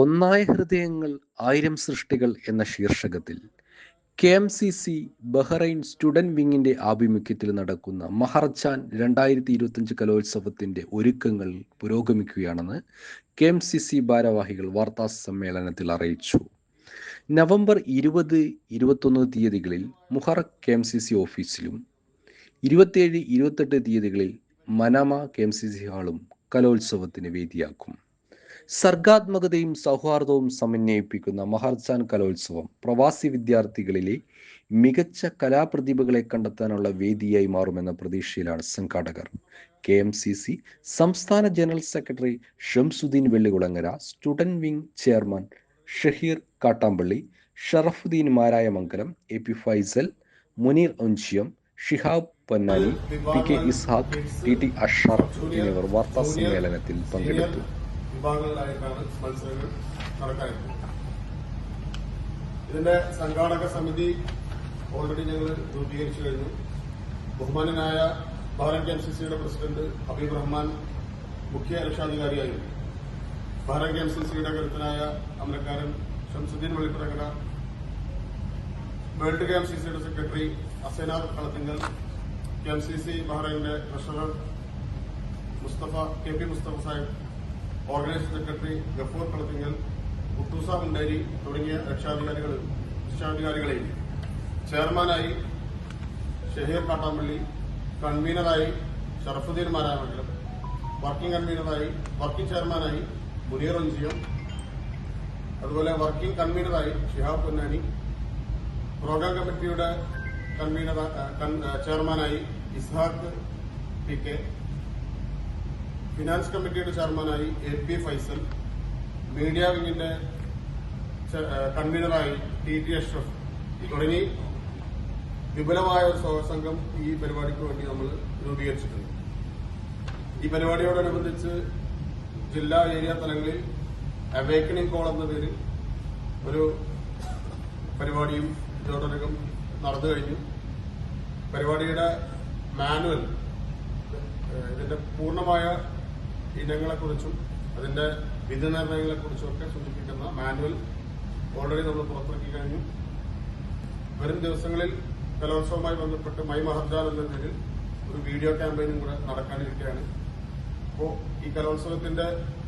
ഒന്നായ ഹൃദയങ്ങൾ ആയിരം സൃഷ്ടികൾ എന്ന ശീർഷകത്തിൽ K M C C Bahrain student വിങ്ങിന്റെ ആഭിമുഖ്യത്തിൽ നടക്കുന്ന മഹർജാൻ രണ്ടായിരത്തി ഇരുപത്തഞ്ച് കലോത്സവത്തിന്റെ ഒരുക്കങ്ങൾ പുരോഗമിക്കുകയാണെന്ന് കെ എം സി സി ഭാരവാഹികൾ വാർത്താ സമ്മേളനത്തിൽ അറിയിച്ചു. നവംബർ ഇരുപത് ഇരുപത്തൊന്ന് തീയതികളിൽ മുഹർ കെ എം സി സി ഓഫീസിലും ഇരുപത്തേഴ് ഇരുപത്തെട്ട് തീയതികളിൽ Manama K M C C ഹാളും കലോത്സവത്തിന് വേദിയാക്കും. സർഗാത്മകതയും സൗഹാർദ്ദവും സമന്വയിപ്പിക്കുന്ന മഹർജാൻ കലോത്സവം പ്രവാസി വിദ്യാർത്ഥികളിലെ മികച്ച കലാപ്രതിഭകളെ കണ്ടെത്താനുള്ള വേദിയായി മാറുമെന്ന പ്രതീക്ഷയിലാണ് സംഘാടകർ. കെ എം സി സി സംസ്ഥാന general secretary Shamsuddin Vellikulangara student wing chairman Shaheer Kattampally Sharafuddin Marayamangalam A P Faisal Muneer Onchiyam Shihab Ponnani P K Ishaq T T Ashraf എന്നിവർ വാർത്താ സമ്മേളനത്തിൽ പങ്കെടുത്തു. വിഭാഗങ്ങളിലായിട്ടാണ് മത്സരങ്ങൾ നടക്കാറുള്ളത് ഇതിന്റെ സംഘാടക സമിതി ഓൾറെഡി ഞങ്ങൾ രൂപീകരിച്ചു കഴിഞ്ഞു. ബഹുമാനനായ ഭാരത് കെ എം സി സിയുടെ പ്രസിഡന്റ് ഹബീബ് റഹ്മാൻ മുഖ്യ രക്ഷാധികാരിയായിരുന്നു ഭാരത് കെ എം സി സിയുടെ കരുത്തനായ അമരക്കാരൻ Shamsuddin Velippurakara world K M C സിയുടെ secretary Asenar Kalathingal K M C C ബഹ്റൈന്റെ treasurer Mustafa K P Mustafa Sahib organising secretary Gafoor Kalathingal Kuttoosa Munderi തുടങ്ങിയ രക്ഷാധികാരികൾ രക്ഷാധികാരികളെയും ചെയർമാനായി ഷഹീർ കാട്ടാമ്പള്ളി കൺവീനറായി ഷറഫുദ്ദീൻ മാരാമംഗലം വർക്കിംഗ് കൺവീനറായി വർക്കിംഗ് ചെയർമാനായി മുനീർ ഒഞ്ചിയം അതുപോലെ വർക്കിംഗ് കൺവീനറായി ഷിഹാബ് പൊന്നാനി പ്രോഗ്രാം കമ്മിറ്റിയുടെ കൺവീനർ ചെയർമാനായി ഇസ്ഹാഖ് പി കെ ഫിനാൻസ് കമ്മിറ്റിയുടെ ചെയർമാനായി എ പി ഫൈസൽ മീഡിയ വിങ്ങിന്റെ കൺവീനറായി ടി ടി അഷ്റഫ് തുടങ്ങി വിപുലമായ ഒരു സംഘം ഈ പരിപാടിക്ക് വേണ്ടി നമ്മൾ രൂപീകരിച്ചിട്ടുണ്ട്. ഈ പരിപാടിയോടനുബന്ധിച്ച് ജില്ലാ ഏരിയ തലങ്ങളിൽ അവേക്കണിംഗ് കോൾ എന്ന പേരിൽ ഒരു പരിപാടിയും ഇതോടൊപ്പം നടന്നു കഴിഞ്ഞു. പരിപാടിയുടെ മാനുവൽ ഇതിന്റെ പൂർണമായ ഇനങ്ങളെക്കുറിച്ചും അതിന്റെ വിധി നിർണയങ്ങളെക്കുറിച്ചും ഒക്കെ സൂചിപ്പിക്കുന്ന മാനുവൽ ഓൾറെഡി നമ്മൾ പുറത്തിറക്കി കഴിഞ്ഞു. വരും ദിവസങ്ങളിൽ കലോത്സവവുമായി ബന്ധപ്പെട്ട് മൈ മഹർജാൽ എന്ന പേരിൽ ഒരു വീഡിയോ ക്യാമ്പയിനും കൂടെ നടക്കാനിരിക്കുകയാണ്. അപ്പോൾ ഈ കലോത്സവത്തിന്റെ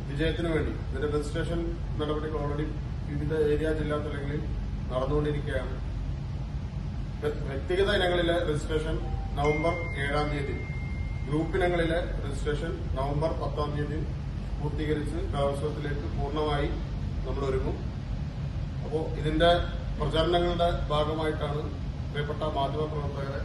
വിജയത്തിന് വേണ്ടി ഇതിന്റെ രജിസ്ട്രേഷൻ നടപടികൾ ഓൾറെഡി വിവിധ ഏരിയ ജില്ലാ തലങ്ങളിൽ നടന്നുകൊണ്ടിരിക്കുകയാണ്. വ്യ- വ്യക്തിഗത ഇനങ്ങളിലെ രജിസ്ട്രേഷൻ നവംബർ ഏഴാം തീയതി. ഗ്രൂപ്പ് ഇനങ്ങളിലെ രജിസ്ട്രേഷൻ നവംബർ പത്താം തീയതി പൂർത്തീകരിച്ച് കലോത്സവത്തിലേക്ക് പൂർണമായി നമ്മൾ ഒരുങ്ങും അപ്പോൾ ഇതിന്റെ പ്രചരണങ്ങളുടെ ഭാഗമായിട്ടാണ് പ്രിയപ്പെട്ട മാധ്യമ പ്രവർത്തകരെ